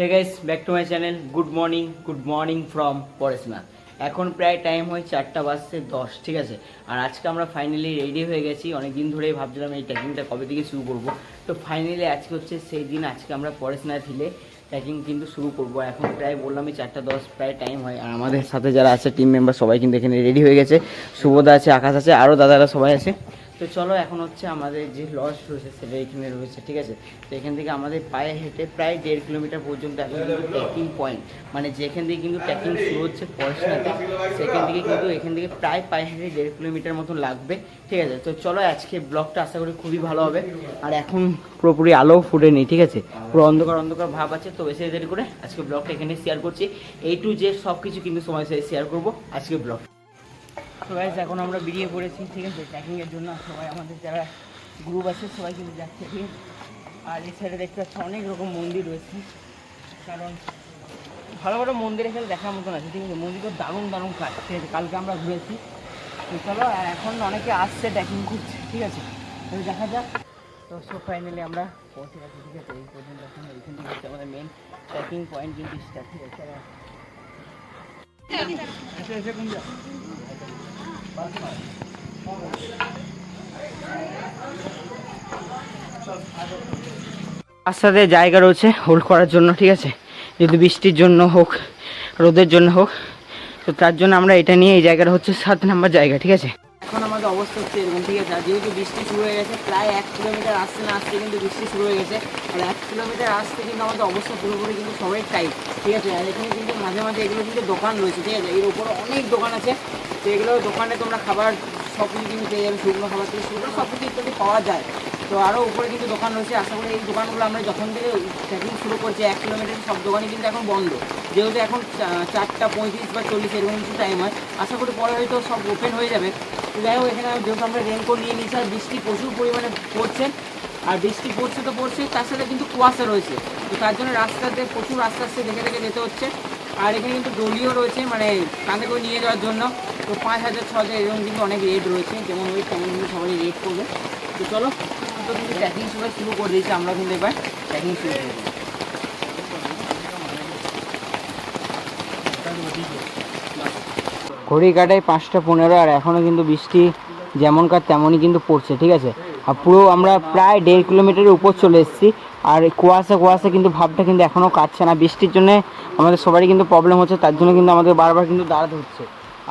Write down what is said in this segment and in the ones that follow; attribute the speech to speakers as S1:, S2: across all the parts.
S1: Hey guys back to my channel good morning good morning from Pareshnath এখন প্রায় time হয় চারটা বাজতে দশ, ঠিক আছে? আর আজকে আমরা ফাইনালি রেডি হয়ে গেছি। অনেক দিন ধরেই ভাবছিলাম এই ট্রেকিংটা কবে থেকে শুরু করব। তো ফাইনালি আজকে হচ্ছে সেই দিন আজকে আমরা পরেশনাথ হিলে ট্রেকিং কিন্তু শুরু করব। এখন প্রায় বললাম এই চারটা দশ, প্রায় টাইম হয়। আর আমাদের সাথে যারা আছে টিম মেম্বার সবাই কিন্তু এখানে রেডি হয়ে গেছে। শুভদা আছে, আকাশ আছে আরও দাদারা সবাই আছে। তো চলো এখন হচ্ছে আমাদের যে লজ রয়েছে সেটা এখানে রয়েছে, ঠিক আছে? তো এখান থেকে আমাদের পায়ে হেঁটে প্রায় দেড় কিলোমিটার পর্যন্ত এখন কিন্তু ট্রেকিং পয়েন্ট মানে যেখান থেকে কিন্তু ট্রেকিং শুরু হচ্ছে পড়াশোনাতে, সেখান থেকে কিন্তু এখান থেকে প্রায় পায়ে হেঁটে দেড় কিলোমিটার মতো লাগবে, ঠিক আছে? তো চলো আজকে ব্লগটা আশা করি খুবই ভালো হবে। আর এখন পুরোপুরি আলো ফুটেনি ঠিক আছে? পুরো অন্ধকার অন্ধকার ভাব আছে, তো বেশি দেরি করে আজকে ব্লগটা এখানে শেয়ার করছি। এই টু যে সব কিছু কিন্তু সময় শেয়ার করব আজকে ব্লগ গাইজ এখন আমরা বেরিয়ে পড়েছি ঠিক আছে ট্রেকিংয়ের জন্য সবাই আমাদের যারা গ্রুপ আছে সবাই কিন্তু যাচ্ছে ঠিক আছে আর এই সাইডে দেখতে পাচ্ছি অনেক রকম মন্দির রয়েছে কারণ ভালো ভালো মন্দির এখানে দেখার মতন আছে ঠিক আছে মন্দির তো দারুণ দারুণ কাজ ঠিক আছে কালকে আমরা ঘুরেছি তো চলো আর এখন অনেকে আসছে ট্রেকিং করছে ঠিক আছে তো দেখা যাক তো সো ফাইনালি আমরা পৌঁছে গেছি ঠিক আছে এই পর্যন্ত এখন এইখান থেকে হচ্ছে আমাদের মেন ট্রেকিং পয়েন্ট কিন্তু স্টার্ট ঠিক আছে রাস্তাতে জায়গা রয়েছে হোল্ড করার জন্য, ঠিক আছে? যদি বৃষ্টির জন্য হোক, রোদের জন্য হোক, তো তার জন্য আমরা এটা নিয়ে এই জায়গাটা হচ্ছে সাত নাম্বার জায়গা, ঠিক আছে? অবস্থা হচ্ছে এরকম, ঠিক আছে? আর যেহেতু বৃষ্টি শুরু হয়ে গেছে, প্রায় এক কিলোমিটার আসতে না আসতে কিন্তু বৃষ্টি শুরু হয়ে গেছে। আর এক কিলোমিটার আসতে কিন্তু আমাদের অবস্থা পুরোপুরি কিন্তু সবাই টাইট ঠিক আছে? আর এখানে কিন্তু মাঝে মাঝে এগুলো কিন্তু দোকান রয়েছে, ঠিক আছে? এর উপরে অনেক দোকান আছে। তো এগুলো দোকানে তোমরা খাবার সব কিছু কিন্তু পেয়ে যাবে, শুকনো খাবার থেকে শুরু করে সব কিছু ইত্যাদি পাওয়া যায়। তো আরও উপরে কিন্তু দোকান রয়েছে। আশা করি এই দোকানগুলো আমরা যখন থেকে ট্রেকিং শুরু করছি, এক কিলোমিটার সব দোকানই কিন্তু এখন বন্ধ। যেহেতু এখন চারটা পঁয়ত্রিশ বা চল্লিশ এরকম কিছু টাইম হয়। আশা করি পরে হয়তো সব ওপেন হয়ে যাবে। যাই হোক, এখানে যেহেতু আমরা রেনকোট নিয়ে নিচ্ছি আর বৃষ্টি প্রচুর পরিমাণে পড়ছে, আর বৃষ্টি পড়ছে তো পড়ছে, তার সাথে কিন্তু কুয়াশা রয়েছে। তো তার জন্য রাস্তাতে প্রচুর আস্তে আস্তে দেখে দেখে যেতে হচ্ছে। আর এখানে কিন্তু ডলিও রয়েছে মানে কাঁধে করে নিয়ে যাওয়ার জন্য। তো পাঁচ হাজার, ছ হাজার, এরকম কিন্তু অনেক রেট রয়েছে, যেমন ওই তেমন কিন্তু সবাই রেট করবে। তো চলো কিন্তু সবাই শুরু করে দিয়েছি আমরা কিন্তু এবার ট্রেকিং শুরু করে ঘড়ি কাটায় পাঁচটা পনেরো আর এখনও কিন্তু বৃষ্টি যেমনকার তেমনই কিন্তু পড়ছে, ঠিক আছে? আর পুরো আমরা প্রায় দেড় কিলোমিটারের উপর চলে এসেছি আর কুয়াশা কুয়াশা কিন্তু ভাবটা কিন্তু এখনও কাটছে না। বৃষ্টির জন্য আমাদের সবারই কিন্তু প্রবলেম হচ্ছে, তার জন্য কিন্তু আমাদের বারবার কিন্তু দাঁড়াতে হচ্ছে।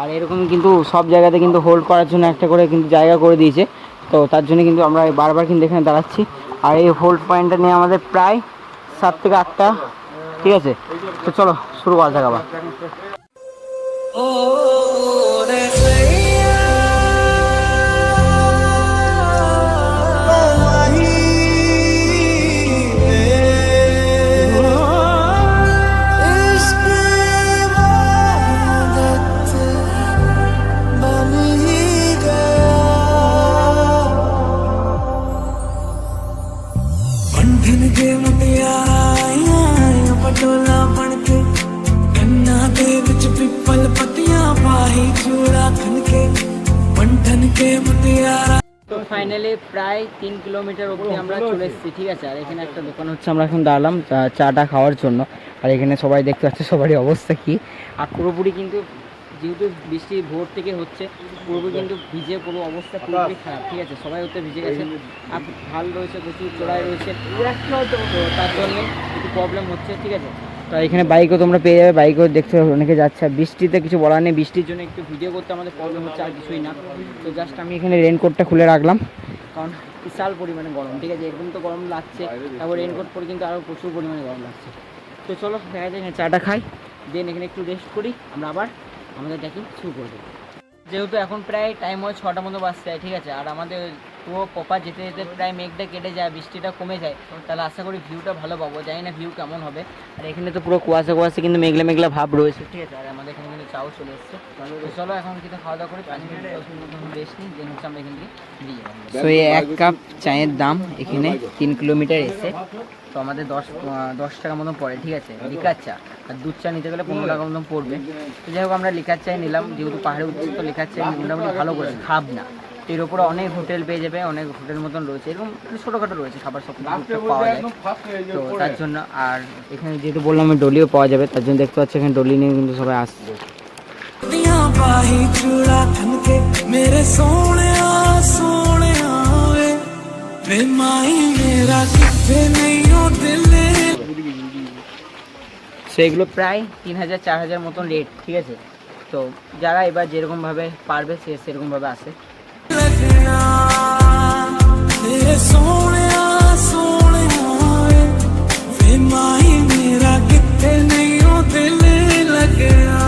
S1: আর এরকম কিন্তু সব জায়গাতে কিন্তু হোল্ড করার জন্য একটা করে কিন্তু জায়গা করে দিয়েছে। তো তার জন্য কিন্তু আমরা বারবার কিন্তু এখানে দাঁড়াচ্ছি। আর এই হোল্ড পয়েন্টটা নিয়ে আমাদের প্রায় সাত থেকে আটটা, ঠিক আছে? তো চলো, শুরু করা যাক আবার।
S2: ਬੰਧਨ ਕੇ ਮੁਟਿਆਈਆਂ ਪਟੋਲਾ ਬਣ ਕੇ ਕੰਨਾਂ ਦੇ ਵਿੱਚ ਪਿੱਪਲ ਪੱਤੀਆਂ ਪਾਈ ਚੂੜਾ ਖਨ ਕੇ ਬੰਧਨ ਕੇ ਮੁਟਿਆਰਾ
S1: তো ফাইনালি প্রায় তিন কিলোমিটার অবধি আমরা চলে এসেছি ঠিক আছে আর এখানে একটা দোকান হচ্ছে আমরা এখন দাঁড়ালাম চা- চাটা খাওয়ার জন্য আর এখানে সবাই দেখতে পাচ্ছে সবারই অবস্থা কি আর পুরোপুরি কিন্তু যেহেতু বৃষ্টি ভোর থেকে হচ্ছে পুরোপুরি কিন্তু ভিজে পুরো অবস্থা পুরোপুরি খারাপ ঠিক আছে? সবাই হচ্ছে ভিজে গেছে। আর ভালো রয়েছে প্রচুর চড়াই রয়েছে। তো তার জন্যে একটু প্রবলেম হচ্ছে ঠিক আছে? তো এখানে বাইকও তোমরা পেয়ে যাবে বাইকও দেখতে পাবে অনেকে যাচ্ছে। আর বৃষ্টিতে কিছু বলার নেই বৃষ্টির জন্য একটু ভিডিও করতে আমাদের প্রবলেম হচ্ছে আর কিছুই না। তো জাস্ট আমি এখানে রেনকোটটা খুলে রাখলাম কারণ বিশাল পরিমাণে গরম ঠিক আছে? একদম তো গরম লাগছে তারপর রেনকোট পরে কিন্তু আরও প্রচুর পরিমাণে গরম লাগছে। তো চলো দেখা যায় চাটা খাই দেন এখানে একটু রেস্ট করি আমরা আবার আমাদের দেখি শুরু করে দেবো। যেহেতু এখন প্রায় টাইম হয় ছটা মতো বাজতে ঠিক আছে? আর আমাদের পুরো প্রপার যেতে যেতে প্রায় মেঘটা কেটে যায় বৃষ্টিটা কমে যায়। তাহলে আশা করি ভিউটা ভালো পাবো জানি না ভিউ কেমন হবে। আর এখানে তো পুরো কুয়াশা কুয়াশা কিন্তু মেঘলা মেঘলা ভাব রয়েছে। ঠিক আছে আর আমাদের এখানে কিন্তু চাও চলে এসছে। চলো এখন কিন্তু খাওয়া দাওয়া করে পাঁচ মিনিট দশ মিনিট রেস্ট নিই দেন হচ্ছে আমরা এখান থেকে বেরিয়ে যাব। তো এক কাপ চায়ের দাম এখানে তিন কিলোমিটার এসে। তো আমাদের দশ দশ টাকা মতন পড়ে ঠিক আছে? লিকার চা। আর দুধ চা নিতে গেলে পনেরো টাকা মতন পড়বে। তো যাই হোক আমরা লিকার চাই নিলাম যেহেতু পাহাড়ে উঠছি তো লিকার চাই মোটামুটি ভালো করে খাব না। এর উপরে অনেক হোটেল পেয়ে যাবে অনেক হোটেল মতন রয়েছে এরকম ছোটোখাটো রয়েছে খাবার সব পাওয়া যায়। তো তার জন্য আর এখানে যেহেতু বললাম ডলিও পাওয়া যাবে তার জন্য দেখতে পাচ্ছি এখানে ডলি নিয়ে কিন্তু সবাই আসছে। সেগুলো প্রায় তিন হাজার চার হাজার মতন রেট ঠিক আছে? তো যারা এবার যেরকমভাবে পারবে সে সেরকমভাবে আসে।
S2: ਮੇਰੇ ਸੋਹਣਿਆ ਸੋਹਣਿਆ ਵੇ ਵੇ ਮਾਈ ਮੇਰਾ ਕਿੱਥੇ ਨਹੀਂ ਉਹ ਦਿਲ
S1: ਲੱਗਿਆ।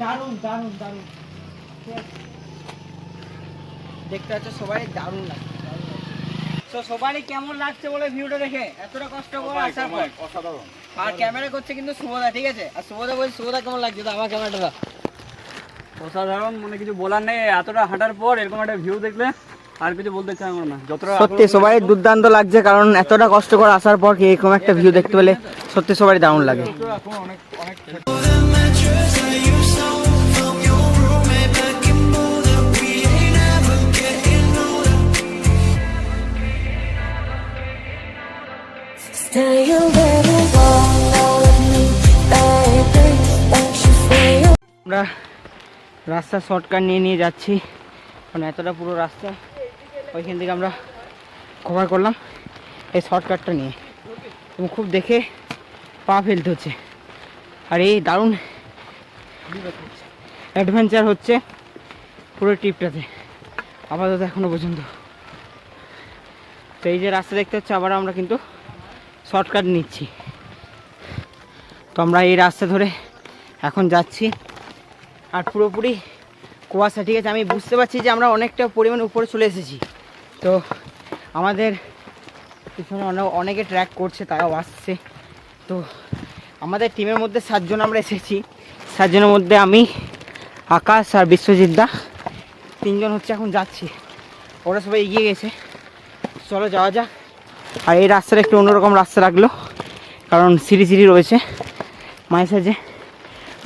S1: দারুণ দারুণ দারুণ। দেখতে পাচ্ছ সবাই দারুণ লাগছে তো সবারই কেমন লাগছে বলে ভিউটা দেখে? এতটা কষ্ট করে আসার পর। আর ক্যামেরা করছে কিন্তু শুভদা ঠিক আছে? আর শুভদা বলছে শুভদা কেমন লাগছে? তো আমার ক্যামেরাটা দাও।
S3: অসাধারণ মানে কিছু বলার নেই। এতটা হাঁটার পর এরকম একটা ভিউ দেখলে আর কিছু বলতে চাই আমার না। যতটা
S1: সত্যি সবাই দুর্দান্ত লাগছে কারণ এতটা কষ্ট করে আসার পর কি এরকম একটা ভিউ দেখতে পেলে সত্যি সবাই দারুণ লাগে।
S3: এখন অনেক অনেক
S1: রাস্তা শর্টকাট নিয়ে নিয়ে যাচ্ছি। কারণ এতটা পুরো রাস্তা, ওইখান থেকে আমরা কভার করলাম এই শর্টকাটটা নিয়ে। এবং খুব দেখে পা ফেলতে হচ্ছে। আর এই দারুণ অ্যাডভেঞ্চার হচ্ছে পুরো ট্রিপটাতে আপাতত এখনও পর্যন্ত। তো এই যে রাস্তা দেখতে হচ্ছে আবার আমরা কিন্তু শর্টকাট নিচ্ছি। তো আমরা এই রাস্তা ধরে এখন যাচ্ছি। আর পুরোপুরি কুয়াশা, ঠিক আছে? আমি বুঝতে পারছি যে আমরা অনেকটা পরিমাণ উপরে চলে এসেছি। তো আমাদের পিছনে অনেক অনেকে ট্র্যাক করছে, তারাও আসছে। তো আমাদের টিমের মধ্যে সাতজন আমরা এসেছি। সাতজনের মধ্যে আমি, আকাশ আর বিশ্বজিৎ দা। তিনজন হচ্ছে এখন যাচ্ছি। ওরা সবাই এগিয়ে গেছে। চলো যাওয়া যাক। আর এই রাস্তাটা একটু অন্যরকম রাস্তা লাগল, কারণ সিঁড়ি সিঁড়ি রয়েছে। মায়ের সাজে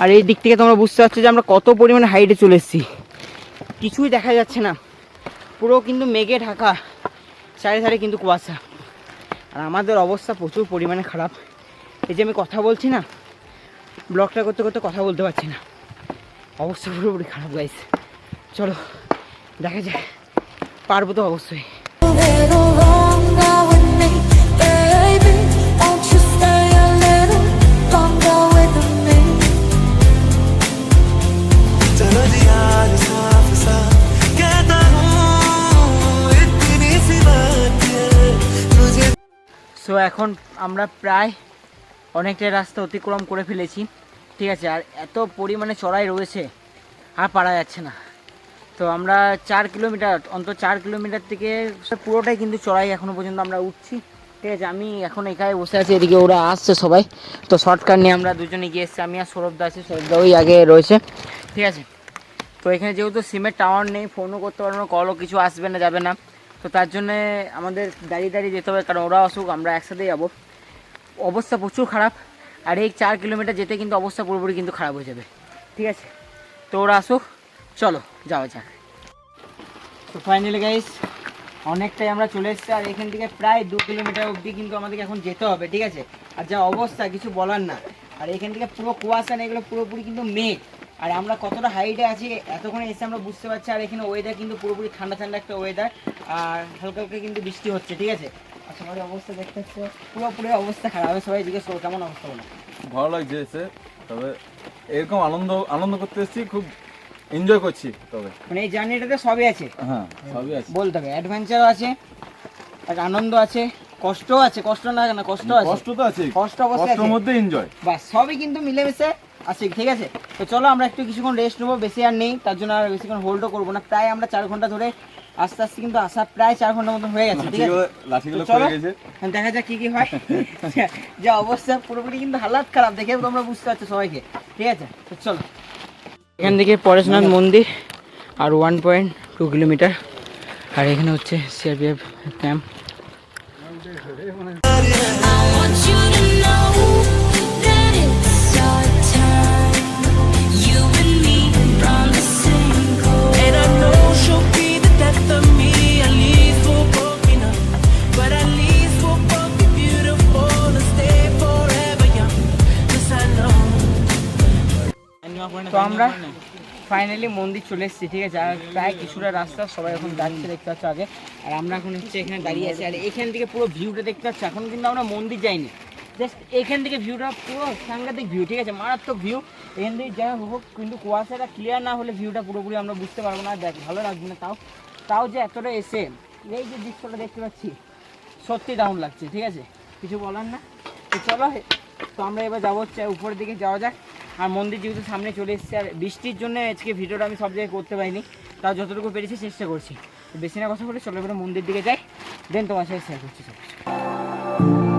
S1: আর এই দিক থেকে তোমরা বুঝতে পারছ যে আমরা কত পরিমাণে হাইটে চলে এসেছি। কিছুই দেখা যাচ্ছে না। পুরো কিন্তু মেঘে ঢাকা, চারি ধারে কিন্তু কুয়াশা। আর আমাদের অবস্থা প্রচুর পরিমাণে খারাপ। এই যে আমি কথা বলছি না, ব্লগটা করতে করতে কথা বলতে পারছি না। অবস্থা পুরোপুরি খারাপ গাইস চলো, দেখা যায় পারব তো অবশ্যই। এখন আমরা প্রায় অনেকটাই রাস্তা অতিক্রম করে ফেলেছি। ঠিক আছে, আর এত পরিমাণে চড়াই রয়েছে, আর পারা যাচ্ছে না। তো আমরা চার কিলোমিটার, অন্তত চার কিলোমিটার থেকে পুরোটাই কিন্তু চড়াই এখনও পর্যন্ত আমরা উঠছি। ঠিক আছে, আমি এখন এখানে বসে আছি, এদিকে ওরা আসছে সবাই। তো শর্টকাট নিয়ে আমরা দুজনে গিয়ে এসেছি, আমি আর সৌরভদা আছি সৌরভদা ওই আগে রয়েছে। ঠিক আছে, তো এখানে যেহেতু সিমের টাওয়ার নেই ফোনও করতে পারব না কলও কিছু আসবে না, যাবে না। তো তার জন্যে আমাদের দাঁড়িয়ে দাঁড়িয়ে যেতে হবে, কারণ ওরা আসুক, আমরা একসাথেই যাব। অবস্থা প্রচুর খারাপ, আর এই চার কিলোমিটার যেতে কিন্তু অবস্থা পুরোপুরি কিন্তু খারাপ হয়ে যাবে। ঠিক আছে? তো ওরা আসুক, চলো, যাওয়া যাক। তো ফাইনালি গাইস অনেকটাই আমরা চলে এসেছি, আর এখান থেকে প্রায় দু কিলোমিটার অবধি কিন্তু আমাদেরকে এখন যেতে হবে, ঠিক আছে? আর যা অবস্থা, কিছু বলার না। আর এখান থেকে পুরো কুয়াশা নেই এগুলো পুরোপুরি কিন্তু মেঘ। আর আমরা কতটা হাইটে আছি এতক্ষণে এসে আমরা বুঝতে পারছি আর এখানে ওয়েদার কিন্তু পুরোপুরি ঠান্ডা ঠান্ডা একটা ওয়েদার আর হালকা হালকা কিন্তু বৃষ্টি হচ্ছে ঠিক আছে? আর সবার অবস্থা দেখতে হচ্ছে পুরোপুরি অবস্থা খারাপ। আমি সবাই জিজ্ঞেস করব কেমন অবস্থা বলো?
S4: ভালো লাগছে এসে তবে এরকম আনন্দ আনন্দ করতে এসেছি খুব এনজয় করছি তবে।
S1: মানে এই জার্নিটাতে সবই আছে।
S4: হ্যাঁ সবই আছে।
S1: বলতে হবে অ্যাডভেঞ্চারও আছে আর আনন্দ আছে কষ্টও আছে কষ্ট না কেন কষ্ট আছে।
S4: কষ্ট তো আছে
S1: কষ্ট অবশ্যই
S4: কষ্টের। মধ্যে এনজয়
S1: বাস সবই কিন্তু মিলেমিশে আছে ঠিক আছে। তো চলো আমরা একটু কিছুক্ষণ রেস্ট নেব বেশি আর নেই তার জন্য আর বেশিক্ষণ হোল্ডও করব না। প্রায় আমরা চার ঘণ্টা ধরে আস্তে আস্তে কিন্তু আসা প্রায় চার ঘণ্টার মতন হয়ে গেছে ঠিক আছে? চলো, দেখা যাক কি কি হয়। যা অবস্থা পুরোপুরি কিন্তু হালাত খারাপ দেখে তোমরা বুঝতে পারছ সবাইকে ঠিক আছে? তো চলো। এখান থেকে পরেশনাথ মন্দির আর ওয়ান পয়েন্ট টু কিলোমিটার আর এখানে হচ্ছে সিআরপিএফ ক্যাম্প আমরা ফাইনালি মন্দির চলে এসেছি, ঠিক আছে? আর প্রায় কিছুটা রাস্তা সবাই এখন যাচ্ছে, দেখতে পাচ্ছ আগে। আর আমরা এখন হচ্ছে এখানে দাঁড়িয়ে আছি। আর এখান থেকে পুরো ভিউটা দেখতে পাচ্ছি, এখন কিন্তু আমরা মন্দির যাইনি। জাস্ট এখান থেকে ভিউটা পুরো সাংঘাতিক ভিউ ঠিক আছে? মারাত্মক ভিউ এখান থেকে যাই হোক, কিন্তু কুয়াশাটা ক্লিয়ার না হলে ভিউটা পুরোপুরি আমরা বুঝতে পারব না। দেখ, ভালো লাগবে না তাও। তাও যে এতটা এসে এই যে দৃশ্যটা দেখতে পাচ্ছি, সত্যি ডাউন লাগছে, ঠিক আছে? কিছু বলার না? তো চলো, তো আমরা এবার যাব হচ্ছে উপরের দিকে, যাওয়া যাক। আর মন্দির যেহেতু সামনে চলে এসেছে, আর বৃষ্টির জন্য আজকে ভিডিওটা আমি সব জায়গায় করতে পারিনি তা যতটুকু পেরেছি চেষ্টা করছি বেশি না কথা বলে চলো এবার মন্দির দিকে যাই দেন তোমার সাথে শেয়ার করছি সব কিছু।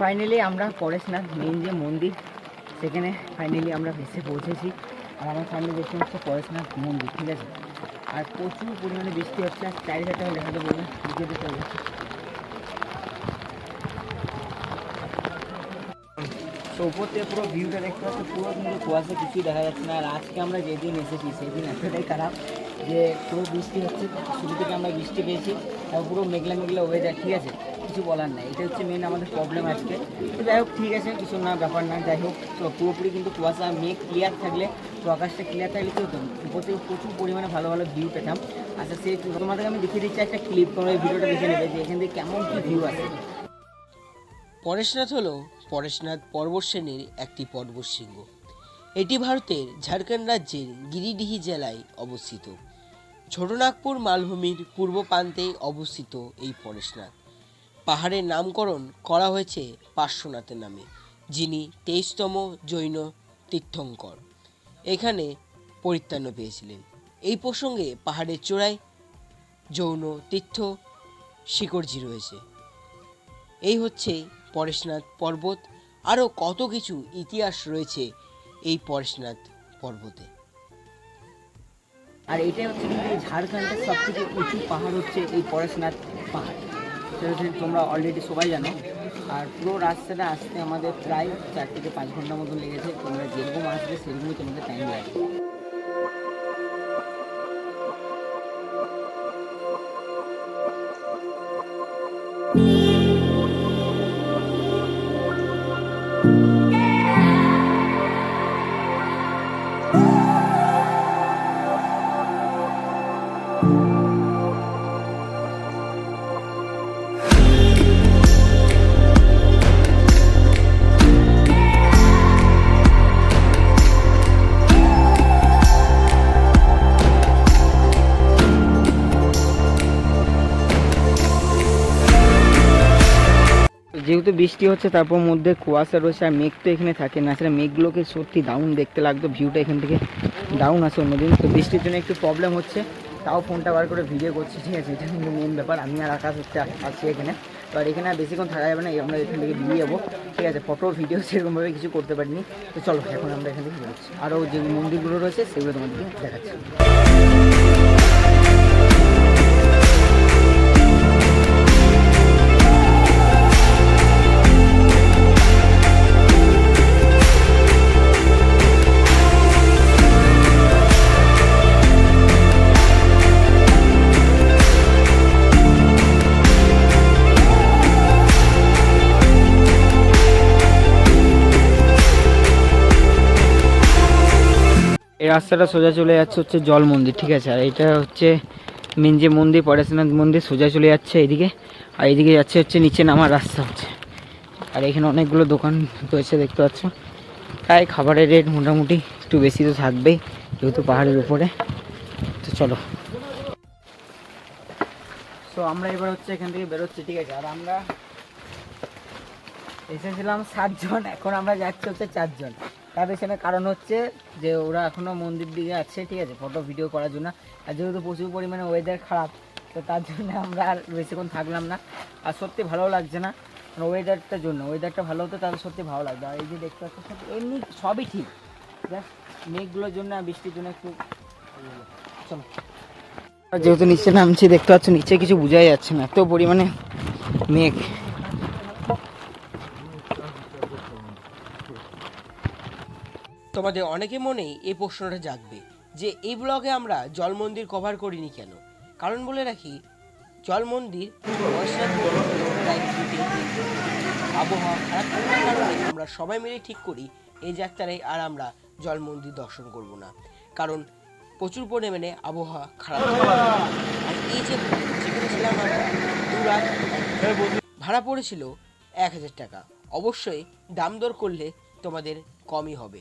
S1: ফাইনালি আমরা পরেশনাথ মেন যে মন্দির, সেখানে ফাইনালি আমরা ভেসে পৌঁছেছি। আর আমার সামনে দেখতে হচ্ছে পরেশনাথ মন্দির, ঠিক আছে? আর প্রচুর পরিমাণে বৃষ্টি হচ্ছে, আর চারিদিকটা দেখাতে বলব ভিডিওতে চলে পুরো ভিউটা দেখতে পাচ্ছি, পুরো কিন্তু কুয়াশা, কিছুই দেখা যাচ্ছে না। আর আজকে আমরা যেদিন এসেছি, সেদিন এতটাই খারাপ যে পুরো বৃষ্টি হচ্ছে শুরু থেকে আমরা বৃষ্টি পেয়েছি আর পুরো মেঘলা মেঘলা ওয়েদার ঠিক আছে? কিছু বলার নাই। এটা হচ্ছে মেন আমাদের প্রবলেম আজকে। তো যাই হোক, ঠিক আছে, কিছু না, ব্যাপার না, যাই হোক। তো পুরোপুরি কিন্তু কুয়াশা, মেঘ ক্লিয়ার থাকলে, তো আকাশটা ক্লিয়ার থাকলে কি হতো উপর থেকে প্রচুর পরিমাণে ভালো ভালো ভিউ পেতাম। আচ্ছা সেই তোমাদেরকে আমি দেখিয়ে দিচ্ছি একটা ক্লিপ তোমরা এই ভিডিওটা দেখে নেবে যে এখান থেকে কেমন কি ভিউ আছে।
S5: পরেশনাথ হল পরেশনাথ পর্বত শ্রেণির একটি পর্বত পর্বতশৃঙ্গ। এটি ভারতের ঝাড়খণ্ড রাজ্যের গিরিডিহি জেলায় অবস্থিত। ছোটনাগপুর মালভূমির পূর্ব প্রান্তে অবস্থিত এই পরেশনাথ। পাহাড়ের নামকরণ করা হয়েছে পার্শ্বনাথের নামে, যিনি তেইশতম জৈন তীর্থঙ্কর। এখানে পরিত্রাণ পেয়েছিলেন। এই প্রসঙ্গে পাহাড়ের চূড়ায় যৌন তীর্থ শিকড়জি রয়েছে। এই হচ্ছে পরেশনাথ পর্বত। আরও কত কিছু ইতিহাস রয়েছে এই পরেশনাথ পর্বতে।
S1: আর এটাই হচ্ছে কিন্তু ঝাড়খণ্ডের সব থেকে উঁচু পাহাড় হচ্ছে এই পরেশনাথ পাহাড়। সেটা তোমরা অলরেডি সবাই জানো। আর পুরো রাস্তাটা আসতে আমাদের প্রায় চার থেকে পাঁচ ঘণ্টার মতন লেগেছে। তোমরা যেরকম আসবে, সেরকমই তোমাদের টাইম লাগবে। যেহেতু বৃষ্টি হচ্ছে, তারপর মধ্যে কুয়াশা রয়েছে আর মেঘ তো এখানে থাকে না। সেটা মেঘগুলোকে সত্যি দাউন দেখতে লাগতো ভিউটা এখান থেকে ডাউন আছে অন্যদিন। তো বৃষ্টির জন্য একটু প্রবলেম হচ্ছে, তাও ফোনটা বার করে ভিডিও করছি, ঠিক আছে? এটা কিন্তু মেন ব্যাপার, আমি আর আকাশ হচ্ছে আছি এখানে। তো আর এখানে আর বেশিক্ষণ থাকা যাবে না আমরা এখান থেকে বেরিয়ে যাব, ঠিক আছে? ফটো ভিডিও সেরকমভাবে কিছু করতে পারিনি। তো চলো, এখন আমরা এখান থেকে বেরোচ্ছি। আরও যে মন্দিরগুলো রয়েছে, সেগুলো তোমাদেরকে দেখাচ্ছি। রাস্তাটা সোজা চলে যাচ্ছে হচ্ছে জল মন্দির, ঠিক আছে? আর এটা হচ্ছে মেন যে মন্দির, পরেশনাথ মন্দির, সোজা চলে যাচ্ছে এইদিকে। আর এইদিকে যাচ্ছে হচ্ছে নিচে নামার রাস্তা হচ্ছে। আর এখানে অনেকগুলো দোকান রয়েছে, দেখতে পাচ্ছ? তাই খাবারের রেট মোটামুটি একটু বেশি তো থাকবেই, যেহেতু পাহাড়ের উপরে। তো চলো। তো আমরা এবার হচ্ছে এখান থেকে বেরোচ্ছি, ঠিক আছে? আর আমরা এসেছিলাম সাতজন, এখন আমরা যাচ্ছি হচ্ছে চারজন। তার পেছনে কারণ হচ্ছে যে ওরা এখনও মন্দির দিকে আছে, ঠিক আছে ফটো ভিডিও করার জন্য। আর যেহেতু প্রচুর পরিমাণে ওয়েদার খারাপ, তো তার জন্য আমরা আর বেশিক্ষণ থাকলাম না। আর সত্যি ভালো লাগছে না ওয়েদারটার জন্য ওয়েদারটা ভালো হতো তাহলে সত্যি ভালো লাগবে। আর এই যে দেখতে পাচ্ছ সব এমনি সবই ঠিক। জাস্ট মেঘগুলোর জন্য আর বৃষ্টির জন্য একটু চলো। যেহেতু নিচে নামছি, দেখতে পাচ্ছ, নিচে কিছু বোঝাই যাচ্ছে না, এত পরিমাণে মেঘ।
S5: তোমাদের অনেকে মনেই এই প্রশ্নটা জাগবে যে এই ব্লগে আমরা জল মন্দির কভার করিনি কেন? কারণ বলে রাখি জল মন্দির আবহাওয়া খারাপ থাকার কারণে আমরা সবাই মিলে ঠিক করি এই যাত্রায় আর আমরা জল মন্দির দর্শন করব না। কারণ প্রচুর পরিমাণে আবহাওয়া খারাপ। আর এই যে ছিলাম আমরা ভাড়া পড়েছিল এক হাজার টাকা। অবশ্যই দাম দর করলে তোমাদের কমই হবে।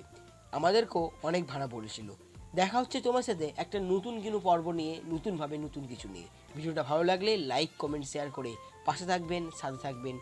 S5: আমাদেরকেও অনেক ভাড়া পড়েছিল। দেখা হচ্ছে তোমার সাথে একটা নতুন কিনু পর্ব নিয়ে, নতুনভাবে নতুন কিছু নিয়ে। ভিডিওটা ভালো লাগলে লাইক কমেন্ট শেয়ার করে পাশে থাকবেন, সাথে থাকবেন।